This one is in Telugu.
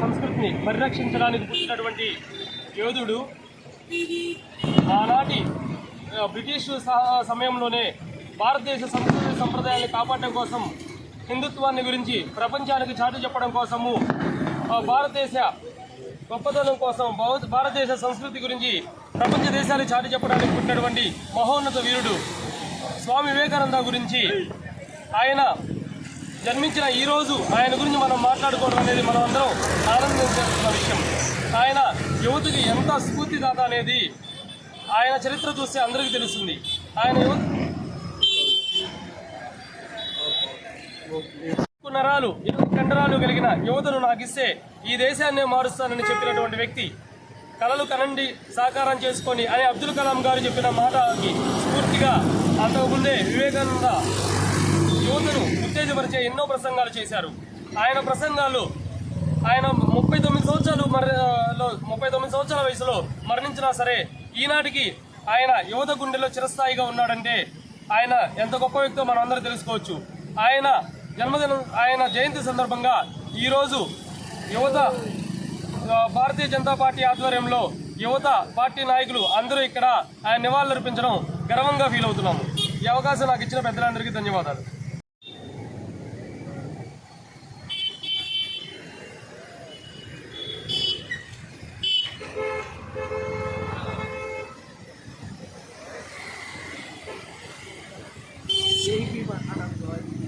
సంస్కృతిని పరిరక్షించడానికి పుట్టినటువంటి యోధుడు ఆనాటి బ్రిటిష్ సమయంలోనే భారతదేశ సంస్కృతి సంప్రదాయాన్ని కాపాడడం కోసం హిందుత్వాన్ని గురించి ప్రపంచానికి చాటు చెప్పడం కోసము భారతదేశ గొప్పతనం కోసం భారతదేశ సంస్కృతి గురించి ప్రపంచ దేశాలు చాటి చెప్పడానికి పుట్టినటువంటి మహోన్నత వీరుడు స్వామి వివేకానంద గురించి ఆయన జన్మించిన ఈ రోజు ఆయన గురించి మనం మాట్లాడుకోవడం అనేది మనం అందరం ఆనందించాల్సిన విషయం. ఆయన యువతికి ఎంత స్ఫూర్తిదాత అనేది ఆయన చరిత్ర చూస్తే అందరికీ తెలుస్తుంది. ఆయన నరాలు ఇరవై కండరాలు కలిగిన యువతను నాకు ఇస్తే ఈ దేశాన్నే మారుస్తానని చెప్పినటువంటి వ్యక్తి కలలు కనండి సాకారం చేసుకొని అని అబ్దుల్ కలాం గారు చెప్పిన మాటకి స్ఫూర్తిగా అంతకుముందే వివేకానంద యువతను ఉత్తేజపరిచే ఎన్నో ప్రసంగాలు చేశారు. ఆయన ప్రసంగాలు ఆయన ముప్పై తొమ్మిది సంవత్సరాలు మరణలో ముప్పై తొమ్మిది సంవత్సరాల వయసులో మరణించినా సరే ఈనాటికి ఆయన యువత గుండెలో చిరస్థాయిగా ఉన్నాడంటే ఆయన ఎంత గొప్ప వ్యక్తో మనం అందరూ తెలుసుకోవచ్చు. ఆయన జన్మదినం ఆయన జయంతి సందర్భంగా ఈరోజు యువత భారతీయ జనతా పార్టీ ఆధ్వర్యంలో యువత పార్టీ నాయకులు అందరూ ఇక్కడ ఆయన నివాళులర్పించడం గర్వంగా ఫీల్ అవుతున్నాము. ఈ అవకాశం నాకు ఇచ్చిన పెద్దలందరికీ ధన్యవాదాలు. Di mana,